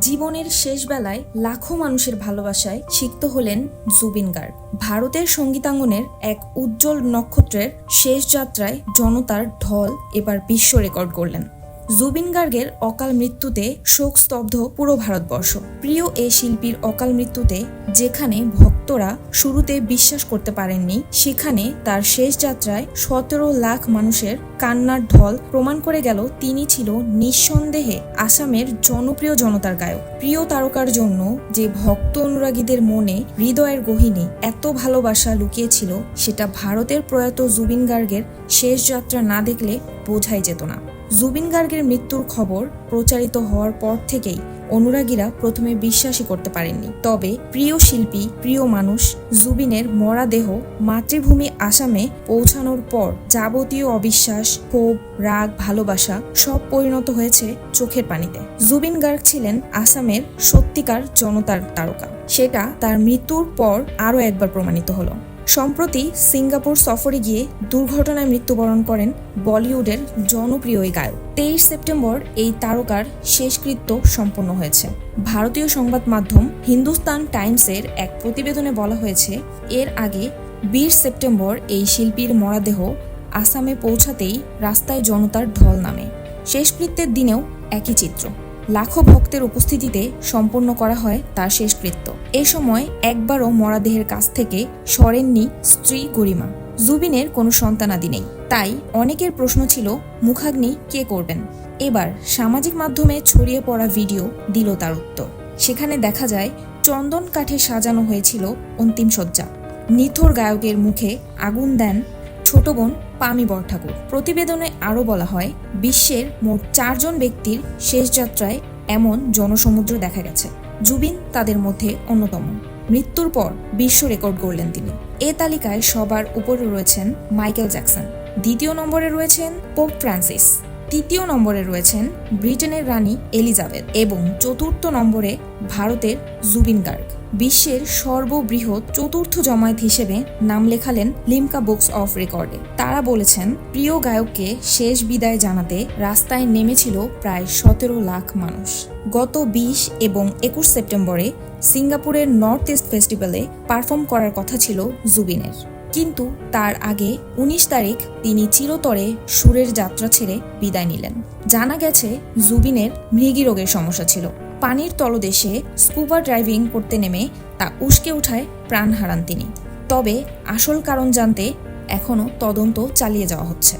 জীবনের শেষ বেলায় লাখো মানুষের ভালোবাসায় সিক্ত হলেন জুবিন গার্গ। ভারতের সঙ্গীতাঙ্গনের এক উজ্জ্বল নক্ষত্রের শেষ যাত্রায় জনতার ঢল এবার বিশ্ব রেকর্ড করলেন। জুবিন গার্গের অকাল মৃত্যুতে শোকস্তব্ধ পুরো ভারতবর্ষ। প্রিয় এ শিল্পীর অকাল মৃত্যুতে যেখানে ভক্তরা শুরুতে বিশ্বাস করতে পারেননি, সেখানে তার শেষ যাত্রায় সতেরো লাখ মানুষের কান্নার ঢল প্রমাণ করে গেল তিনি ছিল নিঃসন্দেহে আসামের জনপ্রিয় জনতার গায়ক। প্রিয় তারকার জন্য যে ভক্ত অনুরাগীদের মনে হৃদয়ের গহিনে এত ভালোবাসা লুকিয়েছিল, সেটা ভারতের প্রয়াত জুবিন গার্গের শেষ যাত্রা না দেখলে বোঝাই যেত না। জুবিন গার্গের মৃত্যুর খবর প্রচারিত হওয়ার পর থেকেই অনুরাগীরা প্রথমে বিশ্বাসই করতে পারেননি। তবে প্রিয় শিল্পী, প্রিয় মানুষ জুবিনের মরাদেহ মাতৃভূমি আসামে পৌঁছানোর পর যাবতীয় অবিশ্বাস, ক্ষোভ, রাগ, ভালোবাসা সব পরিণত হয়েছে চোখের পানিতে। জুবিন গার্গ ছিলেন আসামের সত্যিকার জনতার তারকা। সেটা তার মৃত্যুর পর আরও একবার প্রমাণিত হলো। সম্প্রতি সিঙ্গাপুর সফরে গিয়ে দুর্ঘটনায় মৃত্যুবরণ করেন বলিউডের জনপ্রিয় এই গায়ক। তেইশ সেপ্টেম্বর এই তারকার শেষকৃত্য সম্পন্ন হয়েছে। ভারতীয় সংবাদ মাধ্যম হিন্দুস্তান টাইমসের এক প্রতিবেদনে বলা হয়েছে, এর আগে বিশ সেপ্টেম্বর এই শিল্পীর মরাদেহ আসামে পৌঁছাতেই রাস্তায় জনতার ঢল নামে। শেষকৃত্যের দিনেও একই চিত্র। লাখো ভক্তের উপস্থিতিতে সম্পন্ন করা হয় তার শেষকৃত্য এ সময় একবারও মরাদেহের কাছ থেকে সরেননি স্ত্রী গরিমা। জুবিনের কোনো সন্তানাদি নেই। তাই অনেকের প্রশ্ন ছিল, মুখাগ্নি কে করবেন? এবার সামাজিক মাধ্যমে ছড়িয়ে পড়া ভিডিও দিল তার উত্তর। সেখানে দেখা যায়, চন্দন কাঠে সাজানো হয়েছিল অন্তিম সজ্জা নিথর গায়কের মুখে আগুন দেন ছোট বোন পামি বরঠাকুর। প্রতিবেদনে আরও বলা হয়, বিশ্বের মোট চারজন ব্যক্তির শেষ যাত্রায় এমন জনসমুদ্র দেখা গেছে। জুবিন তাদের মধ্যে অন্যতম। মৃত্যুর পর বিশ্ব রেকর্ড গড়লেন তিনি। এ তালিকায় সবার উপরে রয়েছেন মাইকেল জ্যাকসন। দ্বিতীয় নম্বরে রয়েছেন পোপ ফ্রান্সিস। তৃতীয় নম্বরে রয়েছেন ব্রিটেনের রানী এলিজাবেথ এবং চতুর্থ নম্বরে ভারতের জুবিন গার্গ। বিশ্বের সর্ববৃহৎ চতুর্থ জমায়েত হিসেবে নাম লেখালেন লিমকা বুকস অফ রেকর্ডে। তারা বলেছেন, প্রিয় গায়ককে শেষ বিদায় জানাতে রাস্তায় নেমেছিল প্রায় সতেরো লাখ মানুষ। গত বিশ এবং একুশ সেপ্টেম্বরে সিঙ্গাপুরের নর্থ ইস্ট ফেস্টিভ্যালে পারফর্ম করার কথা ছিল জুবিনের। কিন্তু তার আগে উনিশ তারিখ তিনি চিরতরে সুরের যাত্রা ছেড়ে বিদায় নিলেন। জানা গেছে, জুবিনের মৃগী রোগের সমস্যা ছিল। পানির তলদেশে স্কুবা ড্রাইভিং করতে নেমে তা উস্কে উঠায় প্রাণ হারান তিনি। তবে আসল কারণ জানতে এখনও তদন্ত চালিয়ে যাওয়া হচ্ছে।